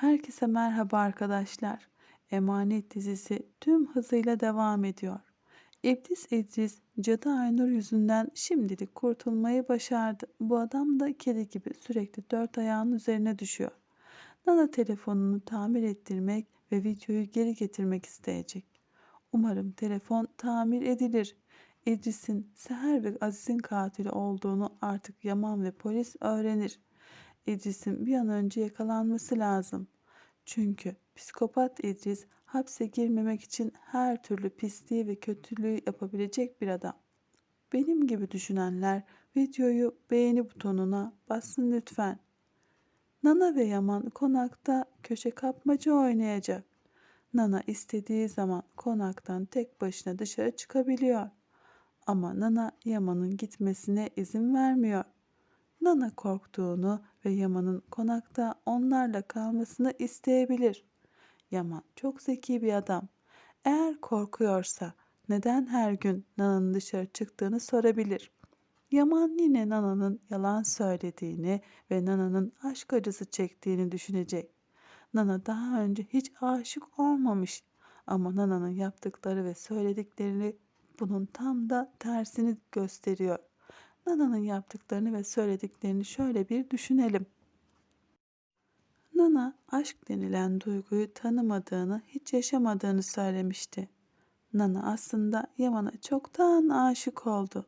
Herkese merhaba arkadaşlar. Emanet dizisi tüm hızıyla devam ediyor. İblis İdris, Cadı Aynur yüzünden şimdilik kurtulmayı başardı. Bu adam da kedi gibi sürekli dört ayağının üzerine düşüyor. Nana telefonunu tamir ettirmek ve videoyu geri getirmek isteyecek. Umarım telefon tamir edilir. İdris'in Seher ve Aziz'in katili olduğunu artık Yaman ve polis öğrenir. İdris'in bir an önce yakalanması lazım. Çünkü psikopat İdris hapse girmemek için her türlü pisliği ve kötülüğü yapabilecek bir adam. Benim gibi düşünenler videoyu beğeni butonuna bassın lütfen. Nana ve Yaman konakta köşe kapmaca oynayacak. Nana istediği zaman konaktan tek başına dışarı çıkabiliyor. Ama Nana Yaman'ın gitmesine izin vermiyor. Nana korktuğunu ve Yaman'ın konakta onlarla kalmasını isteyebilir. Yaman çok zeki bir adam. Eğer korkuyorsa neden her gün Nana'nın dışarı çıktığını sorabilir. Yaman yine Nana'nın yalan söylediğini ve Nana'nın aşk acısı çektiğini düşünecek. Nana daha önce hiç aşık olmamış ama Nana'nın yaptıkları ve söyledikleri bunun tam da tersini gösteriyor. Nana'nın yaptıklarını ve söylediklerini şöyle bir düşünelim. Nana aşk denilen duyguyu tanımadığını, hiç yaşamadığını söylemişti. Nana aslında Yaman'a çoktan aşık oldu.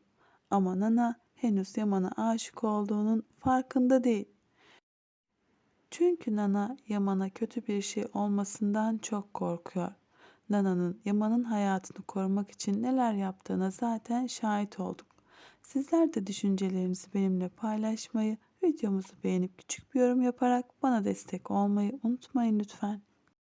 Ama Nana henüz Yaman'a aşık olduğunun farkında değil. Çünkü Nana Yaman'a kötü bir şey olmasından çok korkuyor. Nana'nın Yaman'ın hayatını korumak için neler yaptığına zaten şahit olduk. Sizler de düşüncelerinizi benimle paylaşmayı, videomuzu beğenip küçük bir yorum yaparak bana destek olmayı unutmayın lütfen.